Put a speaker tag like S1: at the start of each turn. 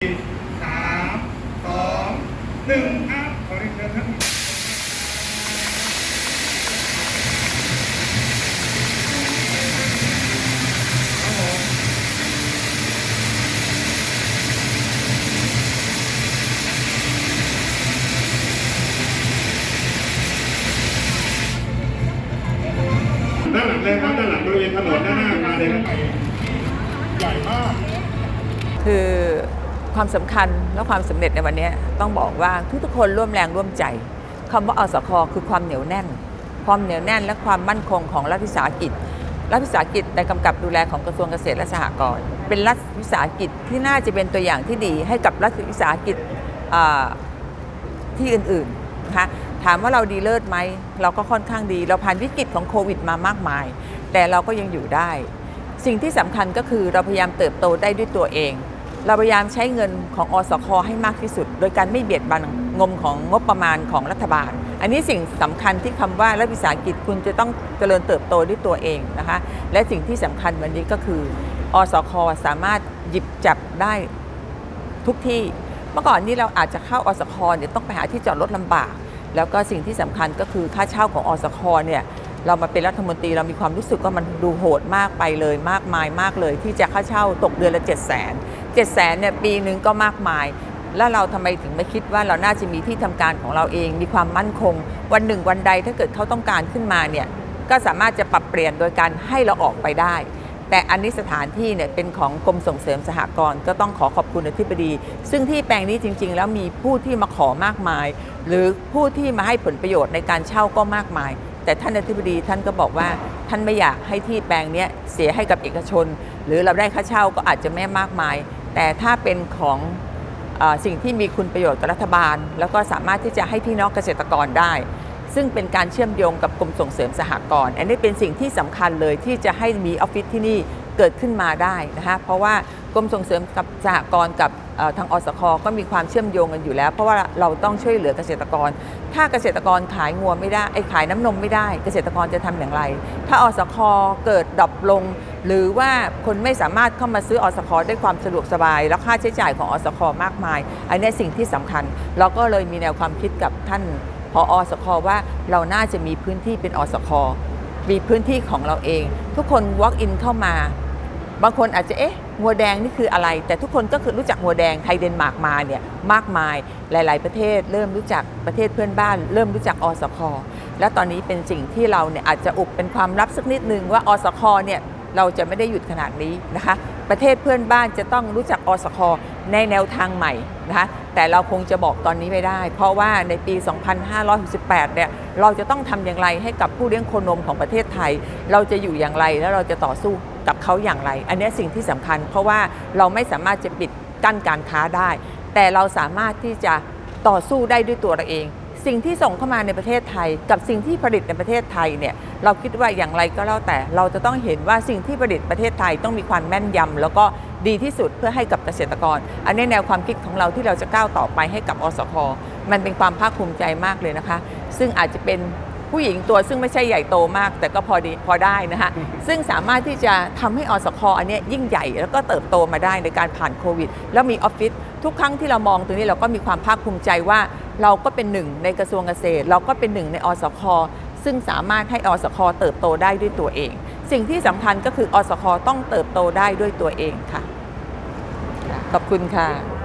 S1: สามสองหนึ่งครับขอเรียนเชิญท่านครับผมด้านหลังเลยครับด้านหลังบริเวณถนนด้านหน้าอาคารเลยนะครับใหญ่มาก
S2: คือ ความสำคัญและความสำเร็จในวันนี้ต้องบอกว่าทุกๆคนร่วมแรงร่วมใจคำว่าอสคคือความเหนียวแน่น ความเหนียวแน่นและความมั่นคงของรัฐวิสาหกิจรัฐวิสาหกิจในกำกับดูแลของกระทรวงเกษตรและสหกรณ์เป็นรัฐวิสาหกิจที่น่าจะเป็นตัวอย่างที่ดีให้กับรัฐวิสาหกิจที่อื่นๆนะคะถามว่าเราดีเลิศไหมเราก็ค่อนข้างดี เราผ่านวิกฤตของโควิดมามากมาย แต่เราก็ยังอยู่ได้ สิ่งที่สำคัญก็คือเราพยายามเติบโตได้ด้วยตัวเอง เราพยายามใช้เงินของอสคให้มากที่สุด โดยการไม่เบียดบังงมของงบประมาณของรัฐบาล อันนี้สิ่งสำคัญที่คำว่ารัฐวิสาหกิจคุณจะต้องเจริญเติบโตด้วยตัวเองนะคะและสิ่งที่สำคัญวันนี้ก็คือ อสคสามารถหยิบจับได้ทุกที่ เมื่อก่อนนี้เราอาจจะเข้าอสคเนี่ยต้องไปหาที่จอดรถลำบาก แล้วก็สิ่งที่สำคัญก็คือค่าเช่าของอสคเนี่ยเรามาเป็นรัฐมนตรีเรามีความรู้สึกว่ามันดูโหดมากไปเลยมากมายมากเลย ที่จะค่าเช่าตกเดือนละ 7 0 0 0 0 0 7 0 0 0 0เนี่ยปีหนึ่งก็มากมาย แล้วเราทำไมถึงไม่คิดว่าเราน่าจะมีที่ทำการของเราเอง มีความมั่นคง วันหนึ่งวันใดถ้าเกิดเขาต้องการขึ้นมาเนี่ยก็สามารถจะปรับเปลี่ยนโดยการให้เราออกไปได้ แต่อันนี้สถานที่เนี่ยเป็นของกรมส่งเสริมสหกรณ์ก็ต้องขอขอบคุณอธิบดี ซึ่งที่แปลงนี้จริง ๆ แล้วมีผู้ที่มาขอมากมาย หรือผู้ที่มาให้ผลประโยชน์ในการเช่าก็มากมาย แต่ท่านอธิบดีท่านก็บอกว่าท่านไม่อยากให้ที่แปลงเนี้ยเสียให้กับเอกชน หรือเราได้ค่าเช่าก็อาจจะไม่มากมาย แต่ถ้าเป็นของอสิ่งที่มีคุณประโยชน์กับรัฐบาล แล้วก็สามารถที่จะให้พี่น้องเกษตรกรได้ ซึ่งเป็นการเชื่อมโยงกับกรมส่งเสริมสหกรณ์อันนี้เป็นสิ่งที่สำคัญเลยที่จะให้มีออฟฟิศที่นี่ เกิดขึ้นมาได้นะคะเพราะว่ากรมส่งเสริมกับสหกรณ์กับทางอสคก็มีความเชื่อมโยงกันอยู่แล้ว เพราะว่าเราต้องช่วยเหลือเกษตรกร ถ้าเกษตรกรขายงัวไม่ได้ไอ้ขายน้ำนมไม่ได้ เกษตรกรจะทำอย่างไร ถ้าอสคเกิดดรอปลง หรือว่าคนไม่สามารถเข้ามาซื้ออสคได้ความสะดวกสบาย แล้วค่าใช้จ่ายของอสคมากมาย อันนี้สิ่งที่สำคัญ เราก็เลยมีแนวความคิดกับท่านพออสคว่าเราน่าจะมีพื้นที่เป็นอสคมีพื้นที่ของเราเอง ทุกคน walk in เข้ามา บางคนอาจจะเอ๊ะงัวแดงนี่คืออะไร แต่ทุกคนก็คือรู้จักงัวแดงไทยเดนมาร์กมาเนี่ยมากมายหลาย ๆ ประเทศ เริ่มรู้จักประเทศเพื่อนบ้าน เริ่มรู้จักอสคและตอนนี้เป็นสิ่งที่เราเนี่ยอาจจะอุบเป็นความลับสักนิดนึงว่าอสคเนี่ยเราจะไม่ได้หยุดขนาดนี้นะคะ ประเทศเพื่อนบ้านจะต้องรู้จักอสคในแนวทางใหม่นะคะแต่เราคงจะบอกตอนนี้ไม่ได้ เพราะว่าในปี 2568 เนี่ยเราจะต้องทำอย่างไรให้กับผู้เลี้ยงโคนมของประเทศไทย เราจะอยู่อย่างไรแล้วเราจะต่อสู้ กับเขาอย่างไร อันนี้สิ่งที่สำคัญ เพราะว่าเราไม่สามารถจะปิดกั้นการค้าได้ แต่เราสามารถที่จะต่อสู้ได้ด้วยตัวเราเอง สิ่งที่ส่งเข้ามาในประเทศไทย กับสิ่งที่ผลิตในประเทศไทยเนี่ยเราคิดว่าอย่างไรก็แล้วแต่เราจะต้องเห็นว่าสิ่งที่ผลิตประเทศไทยต้องมีความแม่นยำแล้วก็ดีที่สุดเพื่อให้กับเกษตรกร อันนี้แนวความคิดของเราที่เราจะก้าวต่อไปให้กับอสคมันเป็นความภาคภูมิใจมากเลยนะคะ ซึ่งอาจจะเป็น ผู้หญิงตัวซึ่งไม่ใช่ใหญ่โตมาก แต่ก็พอดีพอได้นะคะซึ่งสามารถที่จะทำให้อสคอันเนี้ยยิ่งใหญ่ แล้วก็เติบโตมาได้ในการผ่านโควิด แล้วมีออฟฟิศทุกครั้งที่เรามองตรงนี้เราก็มีความภาคภูมิใจว่า เราก็เป็นหนึ่งในกระทรวงเกษตร เราก็เป็นหนึ่งในอสคซึ่งสามารถให้อสคเติบโตได้ด้วยตัวเอง สิ่งที่สำคัญก็คืออสคต้องเติบโตได้ด้วยตัวเองค่ะ ขอบคุณค่ะ